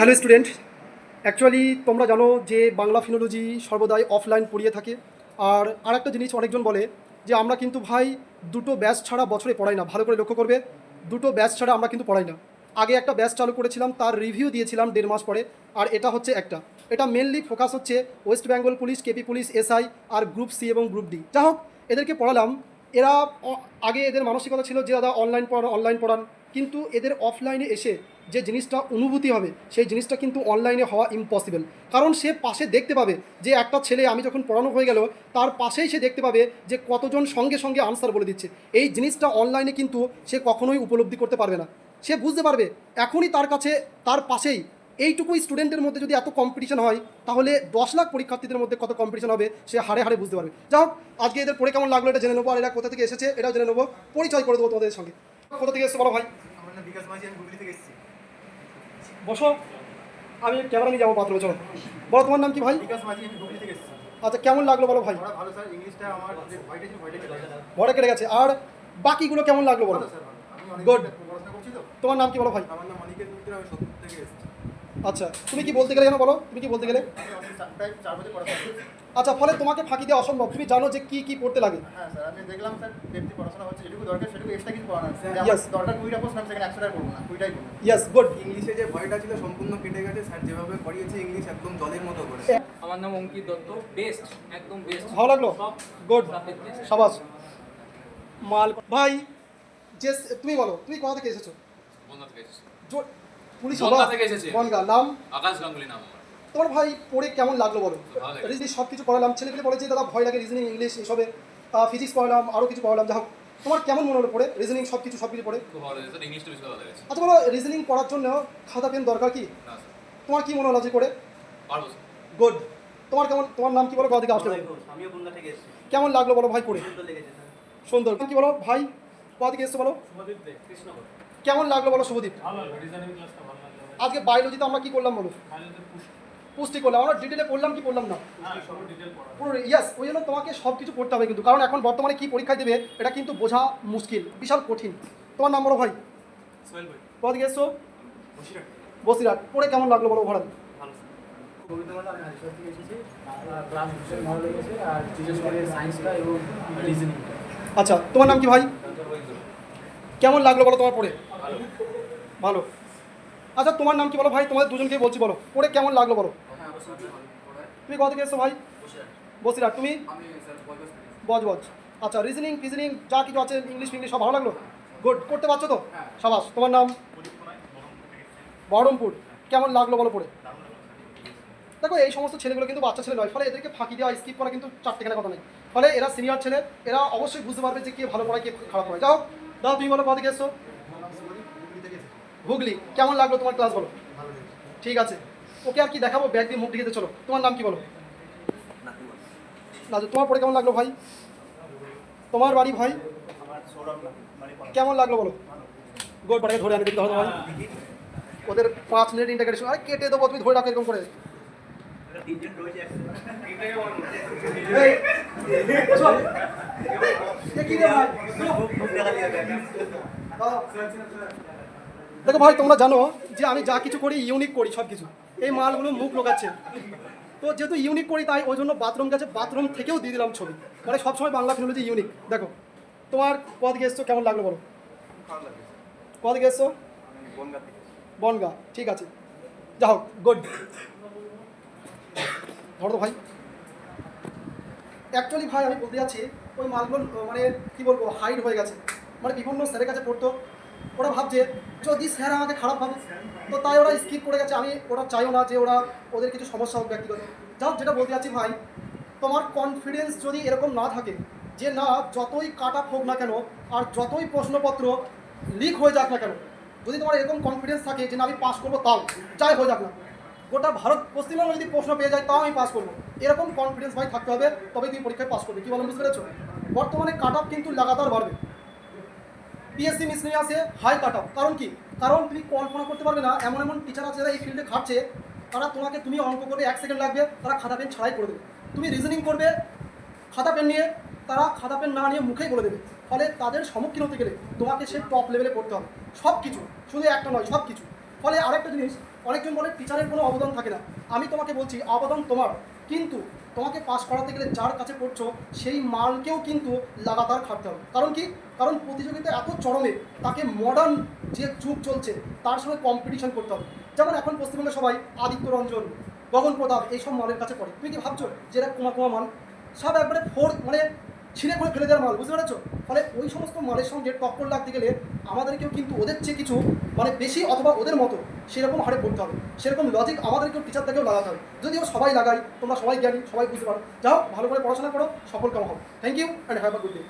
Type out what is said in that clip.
Hello student actually তোমরা জানো যে বাংলা ফিনোলজি সর্বদাই অফলাইন পড়িয়ে থাকে। আর আরেকটা জিনিস অনেকজন বলে যে আমরা কিন্তু ভাই দুটো ব্যাচ ছাড়া বছরে পড়াই না, ভালো করে লক্ষ্য করবে, দুটো ব্যাচ ছাড়া আমরা কিন্তু পড়াই না। আগে একটা ব্যাচ চালু করেছিলাম, তার রিভিউ দিয়েছিলাম দেড় মাস পরে, আর এটা হচ্ছে একটা। এটা মেনলি ফোকাস হচ্ছে West Bengal police KP police SI আর গ্রুপ সি এবং গ্রুপ ডি যা হোক, এদেরকে পড়ালাম। এরা, আগে এদের মানসিকতা ছিল যে, দাদা অনলাইন পড়ান অনলাইন পড়ান। কিন্তু এদের অফলাইনে এসে যে জিনিসটা অনুভূতি হবে, সেই জিনিসটা কিন্তু অনলাইনে হওয়া ইম্পসিবল কারণ সে পাশে দেখতে পাবে যে একটা ছেলে আমি যখন পড়ানো হয়ে গেল, তার পাশেই সে দেখতে পাবে যে কতজন সঙ্গে সঙ্গে আনসার বলে দিচ্ছে। এই জিনিসটা অনলাইনে কিন্তু সে কখনোই উপলব্ধি করতে পারবে না। সে বুঝতে পারবে, এখনই তার কাছে, তার পাশেই এইটুকু স্টুডেন্টের মধ্যে যদি এত কম্পিটিশন হয়, তাহলে দশ লাখ পরীক্ষার্থীদের মধ্যে কত কম্পিটিশন হবে, সে হারে হারে বুঝতে পারবে। যাই হোক, আজকে এদের পড়ে কেমন লাগল এটা জেনে নেব, আর এরা কোথা থেকে এসেছে, এটাও জেনে নেব। পরিচয় করে দেবো তোমাদের সঙ্গে। কোথা থেকে এসছো বলো ভাই? আমার নাম বিকাশ মাঝি আমি হুগলি থেকে এসেছি। বসো আমি ক্যামেরা নিয়ে যাব বাথরুমে চলো। বলো তোমার নাম কি ভাই? বিকাশ মাঝি আমি হুগলি থেকে এসেছি। আচ্ছা কেমন লাগল বলো ভাই? ভালো স্যার ইংলিশটা আমার যে ভয়টা ছিল ভয়টা কেটে গেছে। ভরে কেটে গেছে। আর বাকিগুলো কেমন লাগল বলো? গুড তোমার নাম কি বলো ভাই? আমার নাম অনিকেত মিত্র আমি সত্তর থেকে এসেছি। আচ্ছা তুমি কি বলতে গেলে যেন বলো? তুমি কি বলতে গেলে? আচ্ছা ফলে তোমাকে ফাঁকি দেওয়া অসম্ভব। তুমি জানো যে কি কি পড়তে লাগে। হ্যাঁ স্যার আমি দেখলাম স্যার ডেপথে পড়াশোনা হচ্ছে যেটুকু দরকার সেটুকু এক্সট্রা কিছু পড়ানো আছে। Yes. দরকার কুড়িটা প্রশ্ন আমি সেখানে একশোটাই পড়ব না কুড়িটাই পড়ব। ইয়েস গুড ইংলিশে যে ভয়টা ছিল সম্পূর্ণ কেটে গেছে স্যার যেভাবে পড়িয়েছে ইংলিশ একদম জলের মতো করে। আমার নাম অঙ্কিত দত্ত বেস্ট একদম বেস্ট ভালো লাগল? গুড সাবাস। মাল ভাই যে তুমি বলো তুমি কোথা থেকে এসেছ? থেকে এসেছি। পুলিশ বনগাঁ থেকে এসেছি। বনগাঁ। নাম? আকাশ গাঙ্গুলি নাম তোমার ভাই পড়ে কেমন লাগল বলো? রিজনিং সব কিছু পড়ালাম। ছেলেপেলে বলে যে দাদা ভয় লাগে রিজনিং ইংলিশ এসবে। ফিজিক্স পড়ালাম আরও কিছু পড়ালাম। যা হোক তোমার কেমন মনে হলো পড়ে? রিজনিং সব কিছু সব কিছু পড়ে আচ্ছা বলো রিজনিং পড়ার জন্য খাতা পেন দরকার কি? তোমার কি মনে হলো যে করে গুড তোমার কেমন তোমার নাম কি বলো? কোথা থেকে আসলে আমিও বনগা থেকে এসেছি। কেমন লাগল বলো ভাই পড়ে? সুন্দর লেগেছে কি বলো? ভাই কোথা থেকে এসছো বলো? কেমন লাগল বলো শুভদীপ? আজকে বায়োলজিতে আমরা কি করলাম বলো? পুষ্টি। করলাম। আমরা ডিটেলে পড়লাম কি পড়লাম না? পুরো ইয়াস ওই জন্য তোমাকে সব কিছু পড়তে হবে কিন্তু। কারণ এখন বর্তমানে কি পরীক্ষা দেবে এটা কিন্তু বোঝা মুশকিল বিশাল কঠিন। তোমার নাম বলো ভাই। কোথা থেকে এসছো? বসিরহাট। পড়ে কেমন লাগল বলো ভাড়া? রবীন্দ্রনাথ আমি হাজির থেকে এসেছি। ক্লাস ভীষণ ভালো লেগেছে আর বিশেষ করে সায়েন্সটা এবং রিজনিংটা আচ্ছা তোমার নাম কি ভাই? কেমন লাগল বলো তোমার পড়ে? ভালো। আচ্ছা তোমার নাম কি বলো ভাই? তোমাদের দুজনকেই বলছি বলো। পড়ে কেমন লাগল বলো? তুমি কোথা থেকে এসছো ভাই? বসিরহাট। তুমি? বজ বজ আচ্ছা রিজনিং ফিজনিং যা কিছু আছে ইংলিশ ফিংলিশ সব ভালো লাগল? গুড করতে পারছ তো? সাবাস তোমার নাম? বহরমপুর কেমন লাগল বলো পড়ে? দেখো। এই সমস্ত ছেলেগুলো কিন্তু বাচ্চা ছেলে নয়। ফলে এদেরকে ফাঁকি দেওয়া স্কিপ করা কিন্তু চারটেখানে কথা নেই। ফলে এরা সিনিয়র ছেলে এরা অবশ্যই বুঝতে পারবে যে কে ভালো পড়ায় কে খারাপ পড়ায়। যাও দাও তুমি বলো কোথা থেকে এসছো আমার নাম সুবদীপ হুগলি থেকে এসেছি হুগলি, কেমন লাগল তোমার ক্লাস বলো? ঠিক আছে। ওকে আর কি দেখাবো? ব্যাগ দিয়ে মুখ ঢেকে চলো। তোমার নাম কি বলো? না তোমার পড়ে কেমন লাগল ভাই? তোমার বাড়ি ভাই? মানে কেমন লাগল বলো? গোল ধরে আনি দিতে হবে ভাই ওদের পাঁচ মিনিট ইন্টাগ্রেশন আরে কেটে দেবো, তুমি ধরে রাখো এরকম করে। রে ভাই? দেখো ভাই তোমরা জানো যে আমি যা কিছু করি ইউনিক করি সব কিছু এই মালগুলো মুখ লোকাচ্ছে। তো যেহেতু ইউনিক করি তাই ওই জন্য বাথরুম গেছে বাথরুম থেকেও দিয়ে দিলাম ছবি। মানে সবসময় বাংলা ফিনোলজি ইউনিক দেখো তোমার কদ গেছো কেমন লাগল বলো? কদ গেছো। বনগা ঠিক আছে। যা হোক গুড ধরো ভাই। অ্যাকচুয়ালি ভাই আমি বলতে যাচ্ছি ওই মালগুলো মানে কী বলব হাইড হয়ে গেছে। মানে বিভিন্ন স্যারের কাছে পড়তো ওরা ভাবছে যদি স্যার আমাকে খারাপ ভাবে তো তাই ওরা স্কিপ করে গেছে। আমি ওরা চাইও না যে ওরা ওদের কিছু সমস্যা হোক ব্যক্তিগত। যা হোক, যেটা বলতে যাচ্ছি ভাই তোমার কনফিডেন্স যদি এরকম না থাকে যে না যতই কাট হোক না কেন আর যতই প্রশ্নপত্র লিক হয়ে যাক না কেন যদি তোমার এরকম কনফিডেন্স থাকে যে না আমি পাস করব তাও যাই হয়ে যাক না। গোটা ভারত পশ্চিমবঙ্গ যদি প্রশ্ন পেয়ে যায় তাও আমি পাস করব। এরকম কনফিডেন্স ভাই থাকতে হবে তবে তুমি পরীক্ষায় পাস করবে। কী বলেন বুঝতে পেরেছ? বর্তমানে কাট কিন্তু লাগাতার বাড়বে। পিএসসি মিসলিয়ে আসে হাই কাট আপ কারণ কি? কারণ তুমি কল্পনা করতে পারবে না, এমন এমন টিচার আছে যারা এই ফিল্ডে খাটছে তারা তোমাকে তুমি অঙ্ক করবে, এক সেকেন্ড লাগবে, তারা খাতা পেন ছাড়াই করে দেবে। তুমি রিজনিং করবে, খাতা পেন নিয়ে, তারা খাতা পেন না নিয়ে মুখেই বলে দেবে। ফলে তাদের সম্মুখীন হতে গেলে তোমাকে সে টপ লেভেলে করতে হবে। সব কিছু শুধু একটা নয় সব কিছু ফলে আরেকটা জিনিস, অনেকজন বলে টিচারের কোনো অবদান থাকে না। আমি তোমাকে বলছি, অবদান তোমার। কিন্তু তোমাকে পাস করাতে গেলে যার কাছে পড়ছো, সেই মালকেও কিন্তু লাগাতার খাটতে হবে। কারণ কি? কারণ প্রতিযোগিতা এত চরমে, তাকে মডার্ন যে যুগ চলছে, তার সঙ্গে কম্পিটিশন করতে হবে। যেমন এখন পশ্চিমবঙ্গের সবাই আদিত্য রঞ্জন গগন প্রতাপ, এইসব মালের কাছে পড়ে। তুমি কি ভাবছ যে এরা কুমা কুমা মাল? সব একবারে ফোর মানে ছিঁড়ে করে ফেলে দেওয়ার মাল, বুঝতে পেরেছ? ফলে ওই সমস্ত মালের সঙ্গে টক্কর লাগতে গেলে আমাদেরকেও কিন্তু ওদের চেয়ে কিছু মানে বেশি অথবা ওদের মতো সেরকম হারে পড়তে হবে। সেরকম লজিক আমাদেরকেও টিচারদেরকেও লাগাতে হবে। যদিও সবাই লাগাই তোমরা সবাই জ্ঞানী, সবাই বুঝতে পারো। যাও ভালো করে পড়াশোনা করো, সফল কাম হোক thank you and have a good day